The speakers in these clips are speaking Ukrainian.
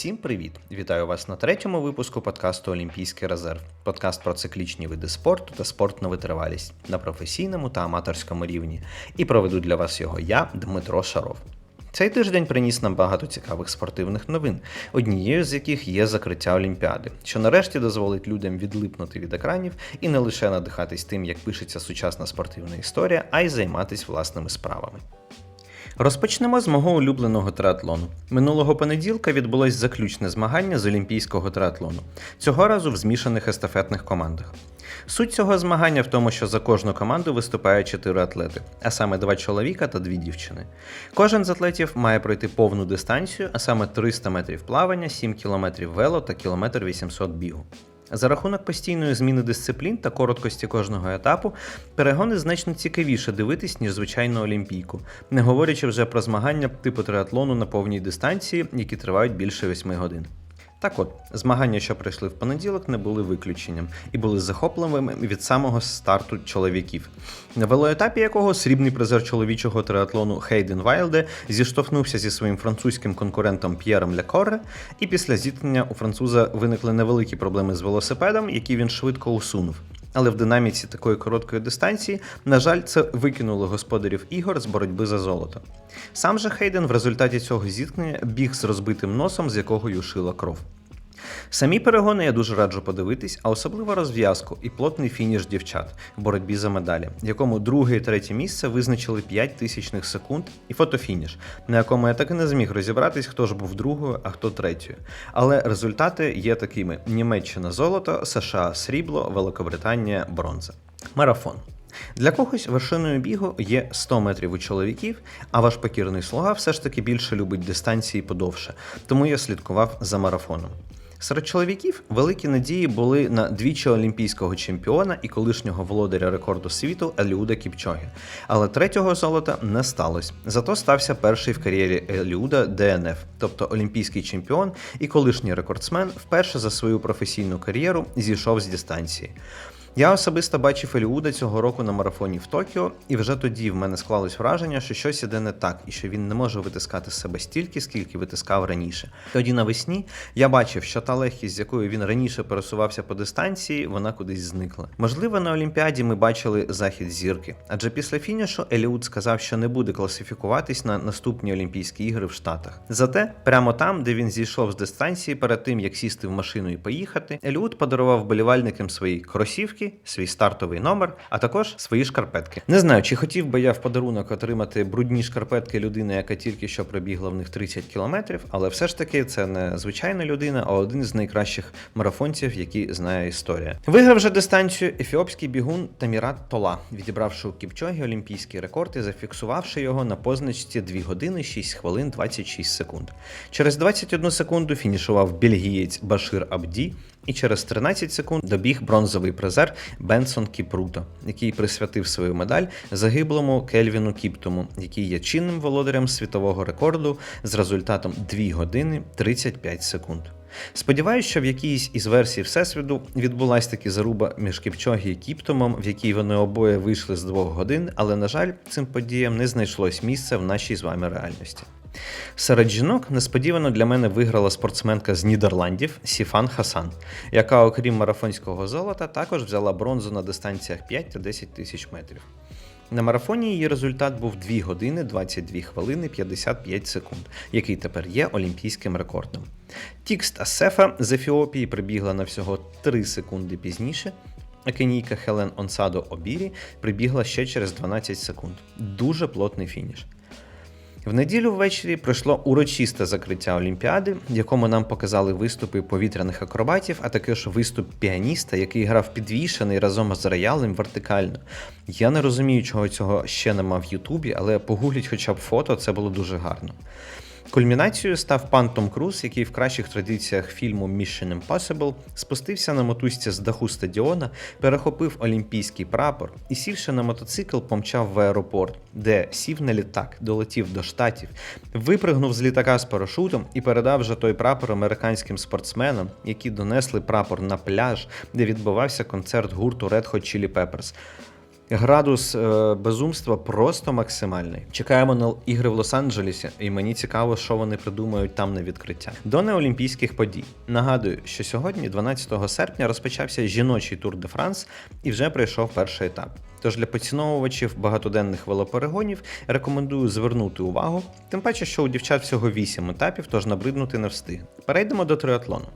Всім привіт! Вітаю вас на третьому випуску подкасту Олімпійський резерв. Подкаст про циклічні види спорту та спорт на витривалість на професійному та аматорському рівні. І проведу для вас його я, Дмитро Шаров. Цей тиждень приніс нам багато цікавих спортивних новин, однією з яких є закриття Олімпіади, що нарешті дозволить людям відлипнути від екранів і не лише надихатись тим, як пишеться сучасна спортивна історія, а й займатися власними справами. Розпочнемо з мого улюбленого триатлону. Минулого понеділка відбулось заключне змагання з олімпійського триатлону, цього разу в змішаних естафетних командах. Суть цього змагання в тому, що за кожну команду виступає чотири атлети, а саме два чоловіка та дві дівчини. Кожен з атлетів має пройти повну дистанцію, а саме 300 метрів плавання, 7 кілометрів вело та кілометр 800 бігу. За рахунок постійної зміни дисциплін та короткості кожного етапу, перегони значно цікавіше дивитись, ніж звичайну олімпійку, не говорячи вже про змагання типу триатлону на повній дистанції, які тривають більше 8 годин. Так от, змагання, що пройшли в понеділок, не були виключенням і були захопливими від самого старту чоловіків, на велоетапі якого срібний призер чоловічого триатлону Хейден Вайлде зіштовхнувся зі своїм французьким конкурентом П'єром Лекорре, і після зіткнення у француза виникли невеликі проблеми з велосипедом, які він швидко усунув. Але в динаміці такої короткої дистанції, на жаль, це викинуло господарів ігор з боротьби за золото. Сам же Хейден в результаті цього зіткнення біг з розбитим носом, з якого юшила кров. Самі перегони я дуже раджу подивитись, а особливо розв'язку і плотний фініш дівчат в боротьбі за медалі, в якому друге і третє місце визначили 5 тисячних секунд і фотофініш, на якому я так і не зміг розібратись, хто ж був другою, а хто третьою. Але результати є такими: Німеччина золото, США срібло, Великобританія бронза. Марафон. Для когось вершиною бігу є 100 метрів у чоловіків, а ваш покірний слуга все ж таки більше любить дистанції подовше, тому я слідкував за марафоном. Серед чоловіків великі надії були на двічі олімпійського чемпіона і колишнього володаря рекорду світу Еліуда Кіпчоги. Але третього золота не сталося. Зато стався перший в кар'єрі Еліуда ДНФ, тобто олімпійський чемпіон і колишній рекордсмен, вперше за свою професійну кар'єру зійшов з дистанції. Я особисто бачив Еліуда цього року на марафоні в Токіо, і вже тоді в мене склалось враження, що щось іде не так, і що він не може витискати з себе стільки, скільки витискав раніше. Тоді навесні я бачив, що та легкість, з якою він раніше пересувався по дистанції, вона кудись зникла. Можливо, на Олімпіаді ми бачили захід зірки, адже після фінішу Еліуд сказав, що не буде класифікуватись на наступні Олімпійські ігри в Штатах. Зате, прямо там, де він зійшов з дистанції, перед тим як сісти в машину і поїхати, Еліуд подарував вболівальникам свої кросівки свій стартовий номер, а також свої шкарпетки. Не знаю, чи хотів би я в подарунок отримати брудні шкарпетки людини, яка тільки що пробігла в них 30 кілометрів, але все ж таки це не звичайна людина, а один з найкращих марафонців, які знає історія. Виграв же дистанцію ефіопський бігун Тамірат Тола, відібравши у Кіпчогі олімпійський рекорд і зафіксувавши його на позначці 2 години 6 хвилин 26 секунд. Через 21 секунду фінішував бельгієць Башир Абді. І через 13 секунд добіг бронзовий призер Бенсон Кіпруто, який присвятив свою медаль загиблому Кельвіну Кіптому, який є чинним володарем світового рекорду з результатом 2 години 35 секунд. Сподіваюсь, що в якійсь із версій Всесвіту відбулась таки заруба між Кіпчогі і Кіптомом, в якій вони обоє вийшли з двох годин, але, на жаль, цим подіям не знайшлось місця в нашій з вами реальності. Серед жінок несподівано для мене виграла спортсменка з Нідерландів Сіфан Хасан, яка, окрім марафонського золота, також взяла бронзу на дистанціях 5 та 10 тисяч метрів. На марафоні її результат був 2 години 22 хвилини 55 секунд, який тепер є олімпійським рекордом. Тікст Асефа з Ефіопії прибігла на всього 3 секунди пізніше, а кенійка Хелен Онсадо Обірі прибігла ще через 12 секунд. Дуже плотний фініш. В неділю ввечері пройшло урочисте закриття Олімпіади, в якому нам показали виступи повітряних акробатів, а також виступ піаніста, який грав підвішений разом з роялем вертикально. Я не розумію, чого цього ще нема в Ютубі, але погугліть хоча б фото, це було дуже гарно. Кульмінацією став пан Том Круз, який в кращих традиціях фільму Mission Impossible спустився на мотузці з даху стадіона, перехопив олімпійський прапор і, сівши на мотоцикл, помчав в аеропорт, де сів на літак, долетів до штатів, випригнув з літака з парашутом і передав вже той прапор американським спортсменам, які донесли прапор на пляж, де відбувався концерт гурту Red Hot Chili Peppers. Градус е, безумства просто максимальний. Чекаємо на ігри в Лос-Анджелесі, і мені цікаво, що вони придумають там на відкриття. До неолімпійських подій. Нагадую, що сьогодні, 12 серпня, розпочався жіночий тур де Франс і вже пройшов перший етап. Тож для поціновувачів багатоденних велоперегонів рекомендую звернути увагу, тим паче, що у дівчат всього 8 етапів, тож набриднути не встиг. Перейдемо до триатлону.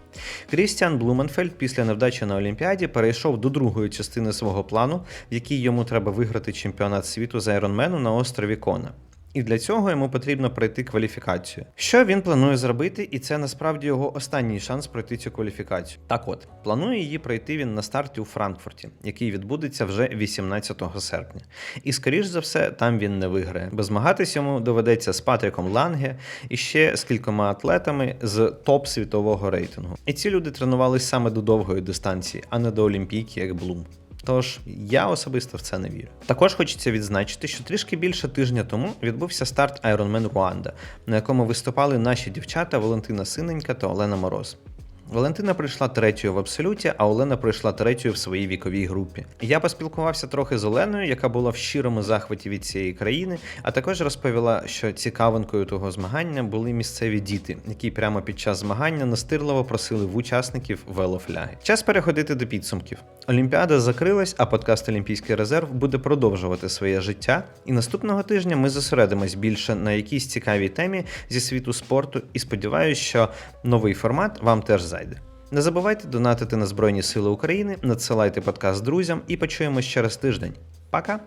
Крістіан Блуменфельд після невдачі на Олімпіаді перейшов до другої частини свого плану, в якій йому треба виграти чемпіонат світу з айронмену на острові Кона. І для цього йому потрібно пройти кваліфікацію. Що він планує зробити, і це насправді його останній шанс пройти цю кваліфікацію. Так от, планує її пройти він на старті у Франкфурті, який відбудеться вже 18 серпня. І скоріш за все, там він не виграє, бо змагатись йому доведеться з Патріком Ланге і ще з кількома атлетами з топ світового рейтингу. І ці люди тренувались саме до довгої дистанції, а не до Олімпійки, як Блум. Тож я особисто в це не вірю. Також хочеться відзначити, що трішки більше тижня тому відбувся старт Ironman Руанда, на якому виступали наші дівчата Валентина Синенька та Олена Мороз. Валентина прийшла третьою в абсолюті, а Олена прийшла третьою в своїй віковій групі. Я поспілкувався трохи з Оленою, яка була в щирому захваті від цієї країни, а також розповіла, що цікавинкою того змагання були місцеві діти, які прямо під час змагання настирливо просили в учасників велофляги. Час переходити до підсумків. Олімпіада закрилась, а подкаст Олімпійський резерв буде продовжувати своє життя. І наступного тижня ми зосередимось більше на якійсь цікавій темі зі світу спорту, і сподіваюся, що новий формат вам теж зайде. Не забувайте донатити на Збройні Сили України, надсилайте подкаст друзям і почуємось через тиждень. Пока!